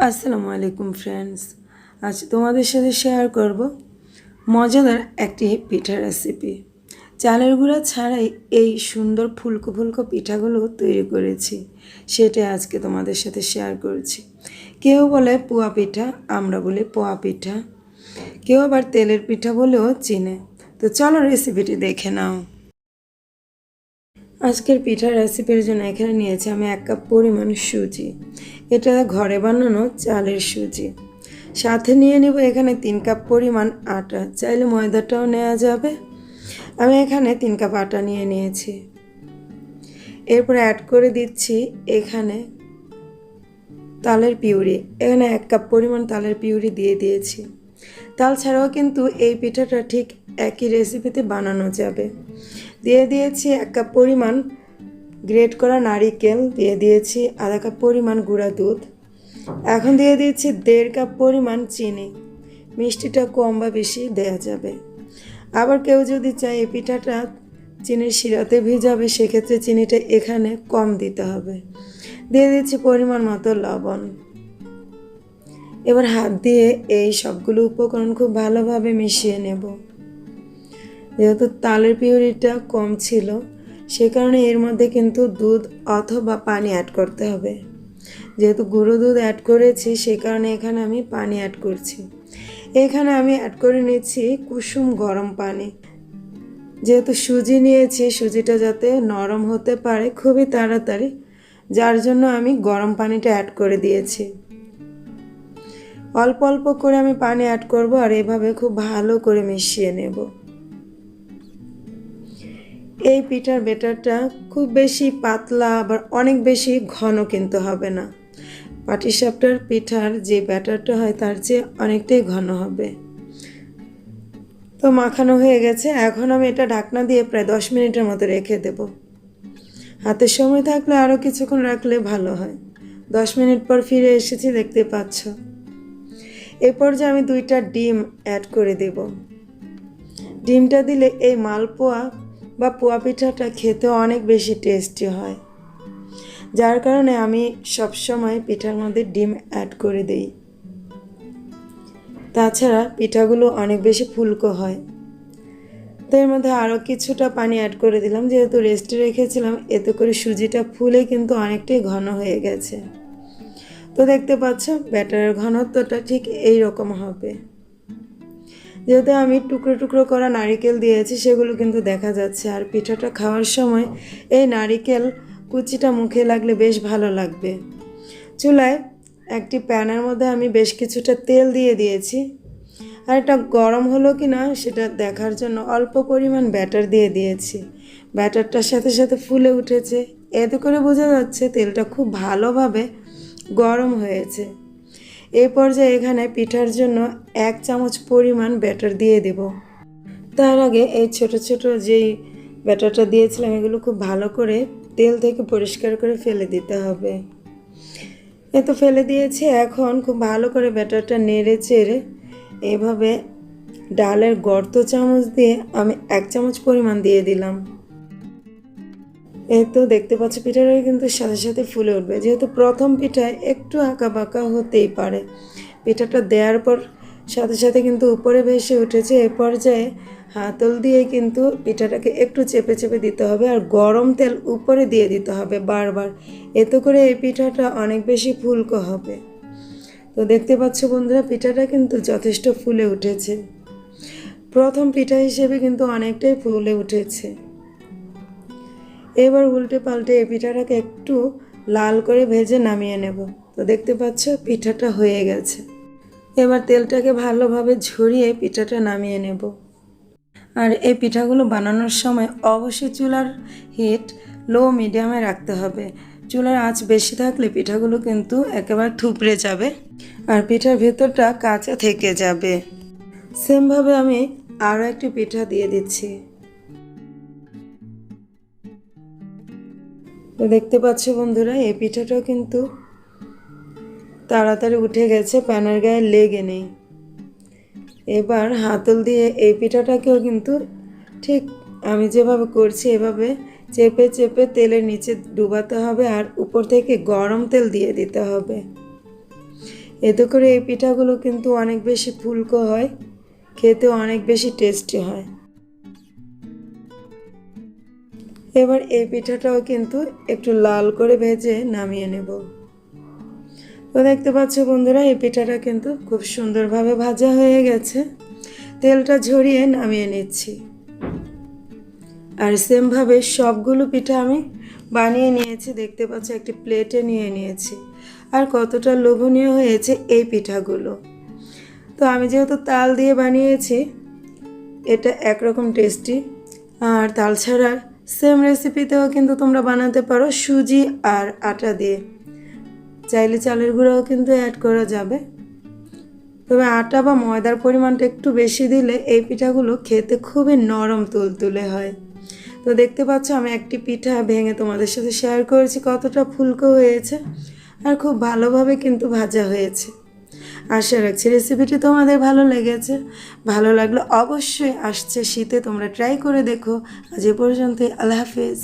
আসসালামু আলাইকুম ফ্রেন্ডস আজ তোমাদের সাথে শেয়ার করব মজাদার একটি পিঠার রেসিপি চালের গুঁড়া ছাড়াই এই সুন্দর ফুলকো ফুলকো পিঠাগুলো তৈরি করেছি। সেটাই আজকে তোমাদের সাথে শেয়ার করছি। কেউ বলে পোয়া পিঠা, আমরা বলি পোয়া পিঠা। কেউ আবার তেলের পিঠা বলেও চিনে। তো চলো রেসিপিটি দেখে নাও। আজকের পিঠার রেসিপির জন্য এখানে নিয়েছি আমি এক কাপ পরিমাণ সুজি। এটা ঘরে বানানো চালের সুজি। সাথে নিয়ে নেব এখানে তিন কাপ পরিমাণ আটা। চাইলে ময়দাটাও নেওয়া যাবে। আমি এখানে তিন কাপ আটা নিয়ে নিয়েছি। এরপর অ্যাড করে দিচ্ছি এখানে তালের পিউরি। এখানে এক কাপ পরিমাণ তালের পিউরি দিয়ে দিয়েছি। তাল ছাড়াও কিন্তু এই পিঠাটা ঠিক একই রেসিপিতে বানানো যাবে। দিয়ে দিয়েছি এক কাপ পরিমাণ গ্রেট করা নারিকেল, দিয়ে দিয়েছি আধা কাপ পরিমাণ গুঁড়া দুধ। এখন দিয়ে দিয়েছি দেড় কাপ পরিমাণ চিনি। মিষ্টিটা কম বা বেশি দেওয়া যাবে। আবার কেউ যদি চায় এই পিঠাটা চিনির শিরাতে ভিজাবে, সেক্ষেত্রে চিনিটা এখানে কম দিতে হবে। দিয়ে দিচ্ছি পরিমাণ মতো লবণ। এবার হাত দিয়ে এই সবগুলো উপকরণ খুব ভালোভাবে মিশিয়ে নেব। যেহেতু তালের পিউরিটা কম ছিল, সে কারণে এর মধ্যে কিন্তু দুধ অথবা পানি অ্যাড করতে হবে। যেহেতু গুঁড়ো দুধ অ্যাড করেছি, সে কারণে এখানে আমি পানি অ্যাড করছি। এখানে আমি অ্যাড করে নিচ্ছি কুসুম গরম পানি। যেহেতু সুজি নিয়েছি, সুজিটা যাতে নরম হতে পারে খুবই তাড়াতাড়ি, যার জন্য আমি গরম পানিটা অ্যাড করে দিয়েছি। অল্প অল্প করে আমি পানি অ্যাড করব আর এভাবে খুব ভালো করে মিশিয়ে নেব। এই পিঠার বেটারটা খুব বেশি পাতলা, আবার অনেক বেশি ঘন কিন্তু হবে না। পাটিসাপটার পিঠার যে ব্যাটারটা হয়, তার চেয়ে অনেকটাই ঘন হবে। তো মাখানো হয়ে গেছে। এখন আমি এটা ঢাকনা দিয়ে প্রায় দশ মিনিটের মতো রেখে দেব। হাতের সময় থাকলে আরও কিছুক্ষণ রাখলে ভালো হয়। দশ মিনিট পর ফিরে এসেছি, দেখতে পাচ্ছ। এ পর্যায়ে আমি দুইটা ডিম অ্যাড করে দেব। ডিমটা দিলে এই মালপোয়া বা পোয়া পিঠাটা খেতে অনেক বেশি টেস্টি হয়। যার কারণে আমি সবসময় পিঠার মধ্যে ডিম অ্যাড করে দিই। তাছাড়া পিঠাগুলো অনেক বেশি ফুলকো হয়। তো এর মধ্যে আরও কিছুটা পানি অ্যাড করে দিলাম, যেহেতু রেস্টে রেখেছিলাম, এতে করে সুজিটা ফুলে কিন্তু অনেকটাই ঘন হয়ে গেছে। তো দেখতে পাচ্ছ ব্যাটারের ঘনত্বটা ঠিক এই রকম হবে। যেহেতু আমি টুকরো টুকরো করা নারিকেল দিয়েছি, সেগুলো কিন্তু দেখা যাচ্ছে। আর পিঠাটা খাওয়ার সময় এই নারিকেল কুচিটা মুখে লাগলে বেশ ভালো লাগবে। চুলায় একটি প্যানের মধ্যে আমি বেশ কিছুটা তেল দিয়ে দিয়েছি। আর এটা গরম হলো কি না সেটা দেখার জন্য অল্প পরিমাণ ব্যাটার দিয়ে দিয়েছি। ব্যাটারটার সাথে সাথে ফুলে উঠেছে। এতে করে বোঝা যাচ্ছে তেলটা খুব ভালোভাবে গরম হয়েছে। এই পর্যায়ে এখানে পিঠার জন্য এক চামচ পরিমাণ ব্যাটার দিয়ে দেব। তার আগে এই ছোট ছোট যেই ব্যাটারটা দিয়েছিলাম, এগুলো খুব ভালো করে তেল থেকে পরিষ্কার করে ফেলে দিতে হবে। এ তো ফেলে দিয়েছি, এখন খুব ভালো করে ব্যাটারটা নেড়ে চেড়ে এভাবে ডালের গর্ত চামচ দিয়ে আমি এক চামচ পরিমাণ দিয়ে দিলাম। তো দেখতে পাচ্ছ পিঠাটা কিন্তু সাথে সাথে ফুলে উঠবে। যেহেতু প্রথম পিঠায় একটু আঁকা বাঁকা হতেই পারে। পিঠাটা দেওয়ার পর সাথে সাথে কিন্তু উপরে ভেসে উঠেছে। এ পর্যায়ে হাতল দিয়ে কিন্তু পিঠাটাকে একটু চেপে চেপে দিতে হবে আর গরম তেল উপরে দিয়ে দিতে হবে বারবার। এতে করে এই পিঠাটা অনেক বেশি ফুলকো হবে। তো দেখতে পাচ্ছ বন্ধুরা, পিঠাটা কিন্তু যথেষ্ট ফুলে উঠেছে। প্রথম পিঠা হিসেবে কিন্তু অনেকটাই ফুলে উঠেছে। এবার উল্টে পাল্টে এই পিঠাটাকে একটু লাল করে ভেজে নামিয়ে নেব। তো দেখতে পাচ্ছ, পিঠাটা হয়ে গেছে। এবার তেলটাকে ভালোভাবে ঝরিয়ে পিঠাটা নামিয়ে নেব। আর এই পিঠাগুলো বানানোর সময় অবশ্যই চুলার হিট লো মিডিয়ামে রাখতে হবে। চুলার আঁচ বেশি থাকলে পিঠাগুলো কিন্তু একেবারে থুপড়ে যাবে আর পিঠার ভেতরটা কাঁচা থেকে যাবে। সেমভাবে আমি আরও একটি পিঠা দিয়ে দিচ্ছি। তো দেখতে পাচ্ছ বন্ধুরা, এই পিঠাটাও কিন্তু তাড়াতাড়ি উঠে গেছে, প্যানের গায়ে লেগে নেই। এবার হাতল দিয়ে এই পিঠাটাকেও কিন্তু ঠিক আমি যেভাবে করছি এভাবে চেপে চেপে তেলের নিচে ডুবাতে হবে আর উপর থেকে গরম তেল দিয়ে দিতে হবে। এতে করে এই পিঠাগুলো কিন্তু অনেক বেশি ফুলকো হয়, খেতে অনেক বেশি টেস্টি হয়। এবার এই পিঠাটাও কিন্তু একটু লাল করে ভেজে নামিয়ে নেব। তো দেখতে পাচ্ছ বন্ধুরা, এই পিঠাটা কিন্তু খুব সুন্দরভাবে ভাজা হয়ে গেছে। তেলটা ঝরিয়ে নামিয়ে নিচ্ছি। আর সেমভাবে সবগুলো পিঠা আমি বানিয়ে নিয়েছি, দেখতে পাচ্ছ একটি প্লেটে নিয়ে নিয়েছি। আর কতটা লোভনীয় হয়েছে এই পিঠাগুলো। তো আমি যেহেতু তাল দিয়ে বানিয়েছি, এটা একরকম টেস্টি। আর তাল ছাড়ার সেম রেসিপিতেও কিন্তু তোমরা বানাতে পারো সুজি আর আটা দিয়ে। চাইলে চালের গুঁড়াও কিন্তু অ্যাড করা যাবে। তবে আটা বা ময়দার পরিমাণটা একটু বেশি দিলে এই পিঠাগুলো খেতে খুবই নরম তুলতুলে হয়। তো দেখতে পাচ্ছ আমি একটি পিঠা ভেঙে তোমাদের সাথে শেয়ার করেছি, কতটা ফুলকো হয়েছে আর খুব ভালোভাবে কিন্তু ভাজা হয়েছে। আশা রাখছি রেসিপিটি তোমাদের ভালো লেগেছে। ভালো লাগলে অবশ্যই আসছে শীতে, তোমরা ট্রাই করে দেখো। আজ এ পর্যন্তই, আল্লাহ হাফিজ।